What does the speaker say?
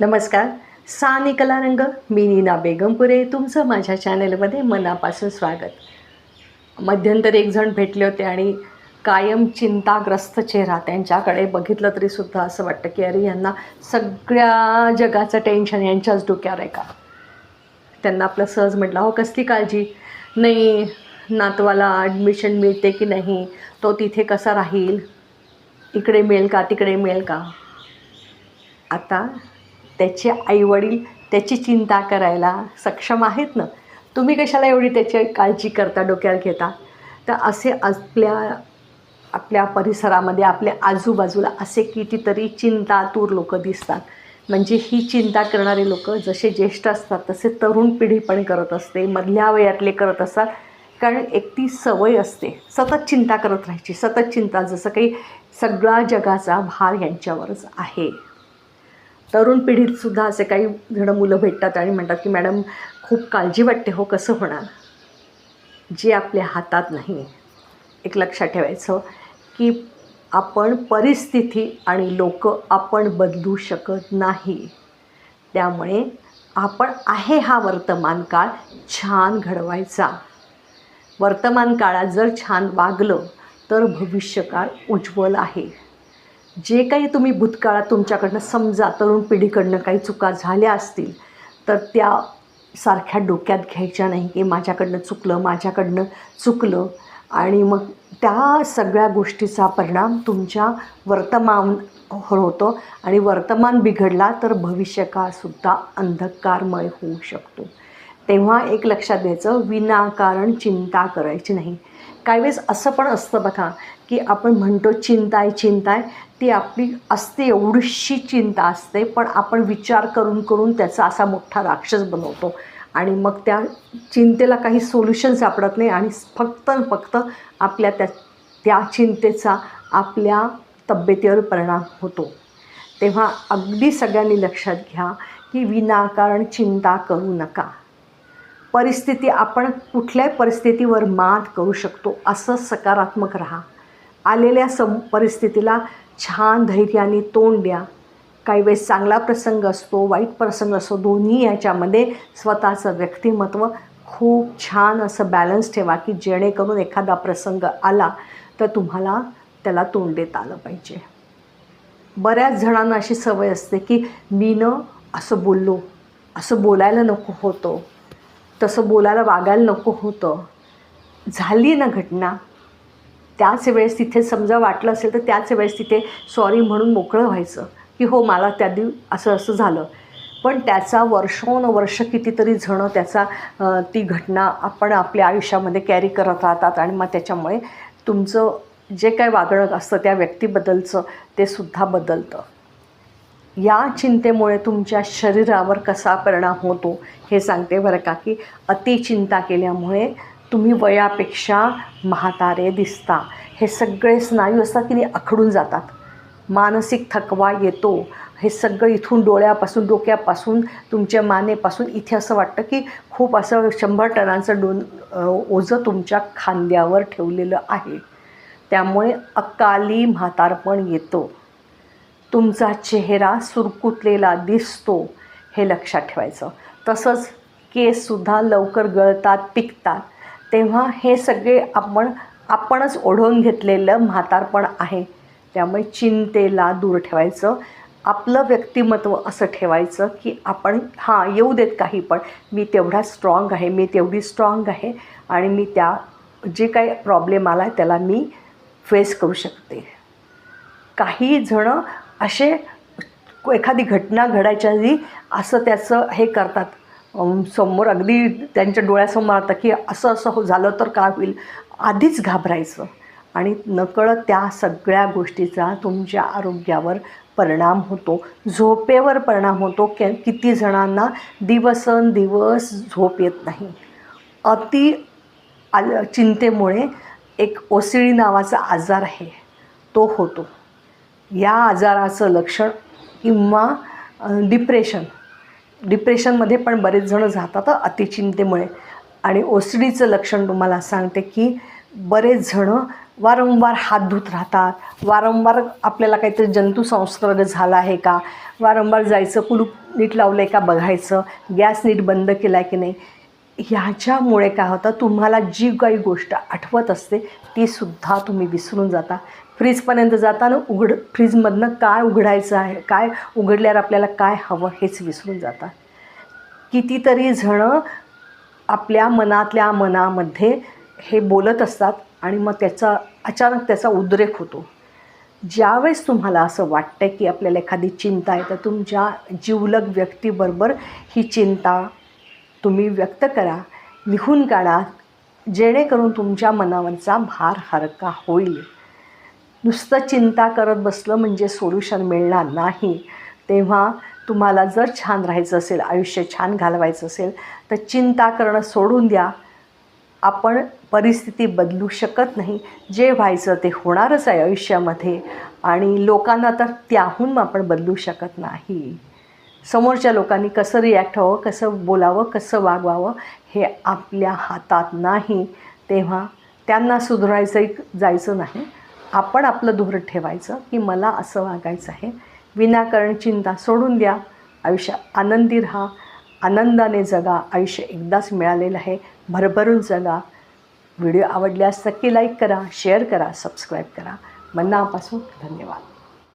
नमस्कार. सानी कलारंग मी नीना बेगमपुरे तुमचं माझ्या चॅनलमध्ये मनापासून स्वागत. मध्यंतरी एक जण भेटले होते आणि कायम चिंताग्रस्त चेहरा त्यांच्याकडे बघितलं तरी सुद्धा असं वाटतं की अरे यांना सगळ्या जगाचं टेन्शन यांच्याच डोक्यावर आहे का? त्यांना आपलं सहज म्हटलं हो कसली काळजी? नाही नातवाला ॲडमिशन मिळते की नाही? तो तिथे कसा राहील? इकडे मिळेल का तिकडे मिळेल का? आता त्याचे आईवडील त्याची चिंता करायला सक्षम आहेत ना? तुम्ही कशाला एवढी त्याची काळजी करता डोक्यावर घेता? तर असे आपल्या आपल्या परिसरामध्ये आपल्या आजूबाजूला असे कितीतरी चिंतातूर लोक दिसतात. म्हणजे ही चिंता करणारे लोक जसे ज्येष्ठ असतात तसे तरुण पिढी पण करत असते मधल्या वयातले करत असतात. कारण एक ती सवय असते. सतत चिंता करत राहायची. सतत चिंता जसं काही सगळा जगाचा भार यांच्यावरच आहे. तरुण पिढीतसुद्धा असे काही जणं मुलं भेटतात आणि म्हणतात की मॅडम खूप काळजी वाटते हो कसं होणार? जे आपल्या हातात नाही. एक लक्षात ठेवायचं की आपण परिस्थिती आणि लोक आपण बदलू शकत नाही. त्यामुळे आपण आहे हा वर्तमान काळ छान घडवायचा. वर्तमान काळात जर छान वागलं तर भविष्यकाळ उज्ज्वल आहे. जे काही तुम्ही भूतकाळात तुमच्याकडनं समजा तरुण पिढीकडनं काही चुका झाल्या असतील तर त्या सारख्या डोक्यात घ्यायच्या नाही की माझ्याकडनं चुकलं माझ्याकडनं चुकलं. आणि मग त्या सगळ्या गोष्टीचा परिणाम तुमच्या वर्तमान होतो आणि वर्तमान बिघडला तर भविष्यकाळसुद्धा अंधकारमय होऊ शकतो. तेव्हा एक लक्षात द्यायचं विनाकारण चिंता करायची नाही. काही वेळेस असं पण असतं बघा की आपण म्हणतो चिंता आहे चिंता आहे ती आपली असते एवढीशी चिंता असते पण आपण विचार करून करून त्याचा असा मोठा राक्षस बनवतो. आणि मग त्या चिंतेला काही सोल्युशन सापडत नाही आणि फक्त फक्त आपल्या त्या त्या चिंतेचा आपल्या तब्येतीवर परिणाम होतो. तेव्हा अगदी सगळ्यांनी लक्षात घ्या की विनाकारण चिंता करू नका. परिस्थिती आपण कुठल्याही परिस्थितीवर मात करू शकतो. असं सकारात्मक राहा. आलेल्या सम परिस्थितीला छान धैर्याने तोंड द्या. काही वेळेस चांगला प्रसंग असतो वाईट प्रसंग असतो दोन्ही याच्यामध्ये स्वतःचं व्यक्तिमत्व खूप छान असं बॅलन्स ठेवा की जेणेकरून एखादा प्रसंग आला तर तुम्हाला त्याला तोंड देता आलं पाहिजे. बऱ्याच जणांना अशी सवय असते की मी न असं बोललो असं बोलायला नको होतं. तसं बोलायला वागायला नको होतं. झाली ना घटना. त्याच वेळेस तिथे समजा वाटलं असेल तर त्याच वेळेस तिथे सॉरी म्हणून मोकळं व्हायचं. की हो मला त्या दिव असं असं झालं. पण त्याचा वर्षोनवर्ष कितीतरी जणं त्याचा ती घटना आपण आपल्या आयुष्यामध्ये कॅरी करत राहतात आणि मग त्याच्यामुळे तुमचं जे काय वागणं असतं त्या व्यक्तीबद्दलचं ते सुद्धा बदलतं. या चिंतेमुळे तुमच्या शरीरावर कसा परिणाम होतो हे सांगते बरं का की अतिचिंता केल्यामुळे तुम्ही वयापेक्षा म्हातारे दिसता. हे सगळे स्नायू असतात की नाही आखडून जातात. मानसिक थकवा येतो. हे सगळं इथून डोळ्यापासून डोक्यापासून तुमच्या मानेपासून इथे असं वाटतं की खूप असं शंभर टनांचं डोन ओझं तुमच्या खांद्यावर ठेवलेलं आहे. त्यामुळे अकाली म्हातारपण येतो. तुमचा चेहरा सुरकुतलेला दिसतो हे लक्षात ठेवायचं. तसंच केससुद्धा लवकर गळतात पिकतात. तेव्हा हे सगळे आपण आपणच ओढवून घेतलेलं म्हातारपण आहे. त्यामुळे चिंतेला दूर ठेवायचं. आपलं व्यक्तिमत्व असं ठेवायचं की आपण हां येऊ देत काही पण. मी तेवढा स्ट्रॉंग आहे मी तेवढी स्ट्रॉंग आहे आणि मी त्या जे काही प्रॉब्लेम आला त्याला मी फेस करू शकते. काही जणं असे एखादी घटना घडायच्या आधी असं त्याचं हे करतात. समोर अगदी त्यांच्या डोळ्यासमोर आता की असं असं हो झालं तर काय होईल? आधीच घाबरायचं. आणि नकळत त्या सगळ्या गोष्टीचा तुमच्या आरोग्यावर परिणाम होतो. झोपेवर परिणाम होतो. के किती जणांना दिवसेंदिवस झोप येत नाही. अति आल चिंतेमुळे एक ओसिळी नावाचा आजार आहे. तो होतो. या आजाराचं लक्षण किंवा डिप्रेशन डिप्रेशनमध्ये पण बरेच जणं जातात अतिचिंतेमुळे. आणि ओसडीचं लक्षण तुम्हाला सांगते की बरेच जणं वारंवार हात धुत राहतात. वारंवार आपल्याला काहीतरी जंतुसंसर्ग झाला आहे का? वारंवार जायचं कुलूप नीट लावलं आहे का बघायचं? गॅस नीट बंद केला आहे की नाही? ह्याच्यामुळे काय होतं तुम्हाला जी काही गोष्ट आठवत असते तीसुद्धा तुम्ही विसरून जाता. फ्रीजपर्यंत जाताना उघड फ्रीजमधनं काय उघडायचं आहे काय उघडल्यावर आपल्याला काय हवं हेच विसरून जातात कितीतरी जणं आपल्या मनातल्या मनामध्ये हे बोलत असतात आणि मग त्याचा अचानक त्याचा उद्रेक होतो. ज्यावेळेस तुम्हाला असं वाटतं की आपल्याला एखादी चिंता आहे तर तुमच्या जिवलग व्यक्तीबरोबर ही चिंता तुम्ही व्यक्त करा लिहून काढा जेणेकरून तुमच्या मनावरचा भार हरका होईल. नुसतं चिंता करत बसलं म्हणजे सोल्युशन मिळणार नाही. तेव्हा तुम्हाला जर छान राहायचं असेल आयुष्य छान घालवायचं असेल तर चिंता करणं सोडून द्या. आपण परिस्थिती बदलू शकत नाही. जे व्हायचं ते होणारच आहे आयुष्यामध्ये आणि लोकांना तर त्याहून आपण बदलू शकत नाही. समोरच्या लोकांनी कसं रिॲक्ट व्हावं कसं बोलावं कसं वागवावं हे आपल्या हातात नाही. तेव्हा त्यांना सुधारायचं जायचं नाही. आपण आपलं धोरण ठेवायचं की मला असं वागायचं आहे. विनाकारण चिंता सोडून द्या. आयुष्य आनंदी राहा. आनंदाने जगा. आयुष्य एकदाच मिळालेलं आहे. भरभरून जगा. व्हिडिओ आवडल्यास नक्की लाईक करा शेअर करा सबस्क्राईब करा. मनापासून धन्यवाद.